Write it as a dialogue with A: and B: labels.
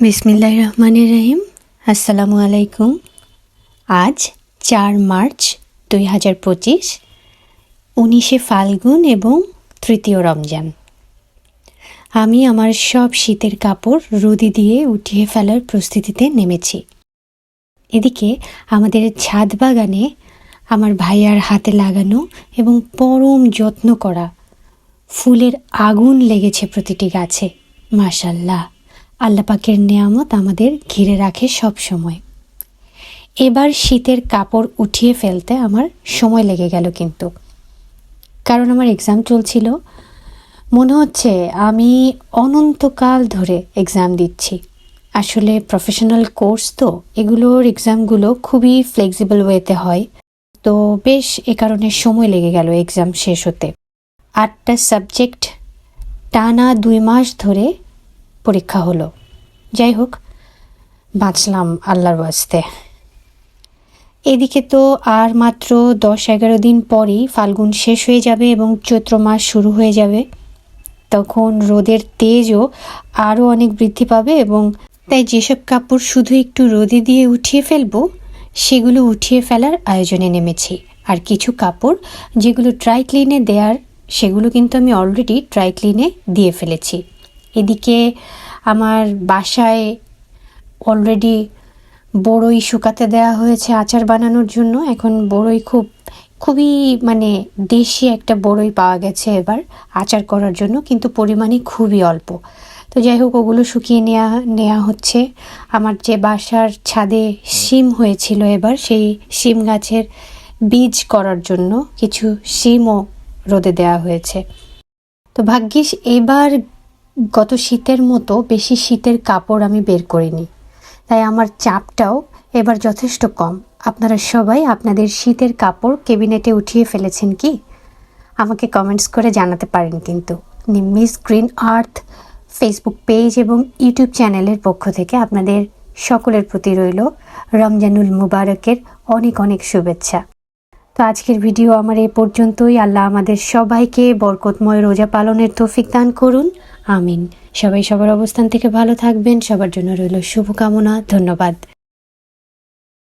A: বিসমিল্লাহ রহমানের রহিম। আসসালামু আলাইকুম। আজ চার মার্চ দুই হাজার পঁচিশ, উনিশে ফাল্গুন এবং তৃতীয় রমজান। আমি আমার সব শীতের কাপড় রোদি দিয়ে উঠিয়ে ফেলার প্রস্তুতিতে নেমেছি। এদিকে আমাদের ছাদ বাগানে আমার ভাইয়ার হাতে লাগানো এবং পরম যত্ন করা ফুলের আগুন লেগেছে প্রতিটি গাছে, মাশাল্লাহ। আল্লাপাকের নেয়ামত আমাদের ঘিরে রাখে সব সময়। এবার শীতের কাপড় উঠিয়ে ফেলতে আমার সময় লেগে গেল কিন্তু। কারণ আমার এক্সাম চলছিল। মনে হচ্ছে আমি অনন্তকাল ধরে এক্সাম দিচ্ছি। আসলে প্রফেশনাল কোর্স তো, এগুলোর এক্সামগুলো খুবই ফ্লেক্সিবল ওয়েতে হয়। তো বেশ এ কারণে সময় লেগে গেল এক্সাম শেষ হতে। আটটা সাবজেক্ট টানা দুই মাস ধরে পরীক্ষা হলো। যাই হোক, বাঁচলাম আল্লাহর বাস্তে এদিকে তো আর মাত্র দশ এগারো দিন পরই ফাল্গুন শেষ হয়ে যাবে এবং চৈত্র মাস শুরু হয়ে যাবে। তখন রোদের তেজও আরও অনেক বৃদ্ধি পাবে এবং তাই যেসব কাপড় শুধু একটু রোদে দিয়ে উঠিয়ে ফেলব, সেগুলো উঠিয়ে ফেলার আয়োজনে নেমেছি। আর কিছু কাপড় যেগুলো ড্রাই ক্লিনে দেওয়ার সেগুলো কিন্তু আমি অলরেডি ড্রাই ক্লিনে দিয়ে ফেলেছি। এদিকে আমার বাসায় অলরেডি বড়ই শুকাতে দেওয়া হয়েছে আচার বানানোর জন্য। এখন বড়ই খুব, খুবই মানে দেশি একটা বড়ই পাওয়া গেছে এবার আচার করার জন্য, কিন্তু পরিমাণে খুবই অল্প। তো যাই হোক, ওগুলো শুকিয়ে নেওয়া নেওয়া হচ্ছে। আমার যে বাসার ছাদে শিম হয়েছিল এবার, সেই শিম গাছের বীজ করার জন্য কিছু শিমও রোদে দেওয়া হয়েছে। তো ভাগ্যিস এবার গত শীতের মতো বেশি শীতের কাপড় আমি বের করিনি। তাই আমার চাপটাও এবার যথেষ্ট কম। আপনারা সবাই আপনাদের শীতের কাপড় কেবিনেটে উঠিয়ে ফেলেছেন কি? আমাকে কমেন্টস করে জানাতে পারেন কিন্তু। Nimmi's Green Earth Facebook page এবং ইউটিউব চ্যানেলের পক্ষ থেকে আপনাদের সকলের প্রতি রইল রমজানুল মুবারকের অনেক অনেক শুভেচ্ছা। তো আজকের ভিডিও আমার এ পর্যন্তই। আল্লাহ আমাদের সবাইকে বরকতময় রোজা পালনের তৌফিক দান করুন। আমিন। সবাই সবার অবস্থান থেকে ভালো থাকবেন। সবার জন্য রইল শুভকামনা। ধন্যবাদ।